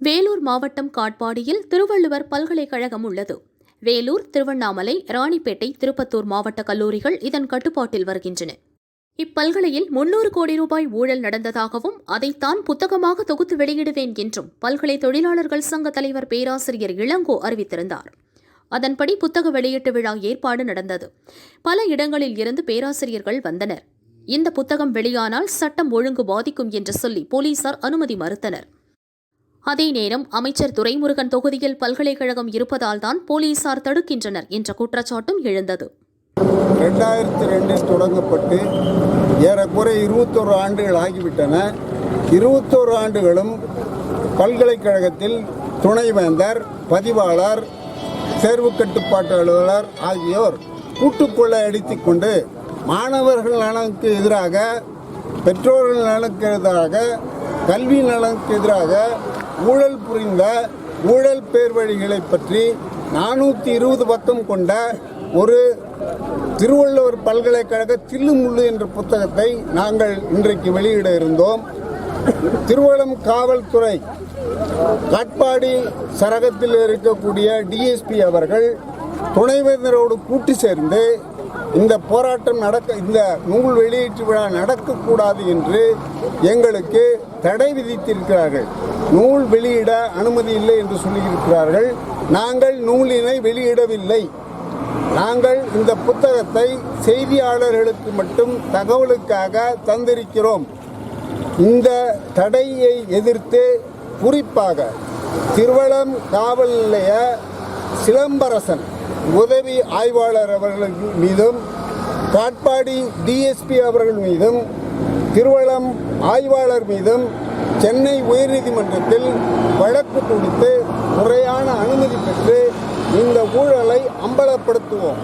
வேலூர் மாவட்டம் காட்பாடியில் திருவள்ளுவர் பல்கலைக்கழகம் உள்ளது. வேலூர் திருவண்ணாமலை ராணிப்பேட்டை திருப்பத்தூர் மாவட்ட கல்லூரிகள் இதன் கட்டுப்பாட்டில் வருகின்றன. இப்பல்கலையில் முன்னூறு கோடி ரூபாய் ஊழல் நடந்ததாகவும் அதைத்தான் புத்தகமாக தொகுத்து வெளியிடுவேன் என்றும் பல்கலை தொழிலாளர்கள் சங்க தலைவர் பேராசிரியர் இளங்கோ அறிவித்திருந்தார். அதன்படி புத்தக வெளியீட்டு விழா ஏற்பாடு நடந்தது. பல இடங்களில் இருந்து பேராசிரியர்கள் வந்தனர். இந்த புத்தகம் வெளியானால் சட்டம் ஒழுங்கு பாதிக்கும் என்று சொல்லி போலீசார் அனுமதி மறுத்தனர். அதே நேரம் அமைச்சர் துரைமுருகன் தொகுதியில் பல்கலைக்கழகம் இருப்பதால் தான் போலீசார் தடுக்கின்றனர் என்ற குற்றச்சாட்டும் எழுந்தது. ரெண்டாயிரத்தி ரெண்டில் தொடங்கப்பட்டு ஏறக்குறைய இருபத்தோரு ஆண்டுகள் ஆகிவிட்டன. இருபத்தோரு ஆண்டுகளும் பல்கலைக்கழகத்தில் துணைவேந்தர் பதிவாளர் தேர்வு கட்டுப்பாட்டு அலுவலர் ஆகியோர் கூட்டுக்கொள்ளை அடித்துக் கொண்டு மாணவர்கள் நலனுக்கு எதிராக பெற்றோர்கள் நலனுக்கு எதிராக கல்வி நலனுக்கு எதிராக ஊழல் புரிந்த ஊழல் பேர்வழிகளை பற்றி நானூற்றி இருபது பக்கம் கொண்ட ஒரு திருவள்ளுவர் பல்கலைக்கழக தில்லுமுள்ளு என்ற புத்தகத்தை நாங்கள் இன்றைக்கு வெளியிட இருந்தோம். திருவள்ளம் காவல்துறை காட்பாடி சரகத்தில் இருக்கக்கூடிய டிஎஸ்பி அவர்கள் துணைவேந்தரோடு கூட்டு சேர்ந்து இந்த போராட்டம் நடக்க இந்த நூல் வெளியீட்டு விழா நடக்கக்கூடாது என்று எங்களுக்கு தடை விதித்திருக்கிறார்கள். நூல் வெளியிட அனுமதி இல்லை என்று சொல்லியிருக்கிறார்கள். நாங்கள் நூலினை வெளியிடவில்லை. நாங்கள் இந்த புத்தகத்தை செய்தியாளர்களுக்கு மட்டும் தகவலுக்காக தந்திருக்கிறோம். இந்த தடையை எதிர்த்து குறிப்பாக திருவளம் காவல் நிலைய சிலம்பரசன் உதவி ஆய்வாளர் அவர்கள் மீதும் காட்பாடி டிஎஸ்பி அவர்கள் மீதும் திருவளம் ஆய்வாளர் மீதும் சென்னை உயர்நீதிமன்றத்தில் வழக்கு தொடுத்து முறையான அனுமதி பெற்று இந்த ஊழலை அம்பலப்படுத்துவோம்.